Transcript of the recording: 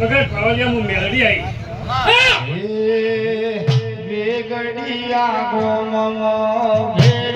વગર પાવલિયા હું. મેળવી આવી ગોમમ. ભેળી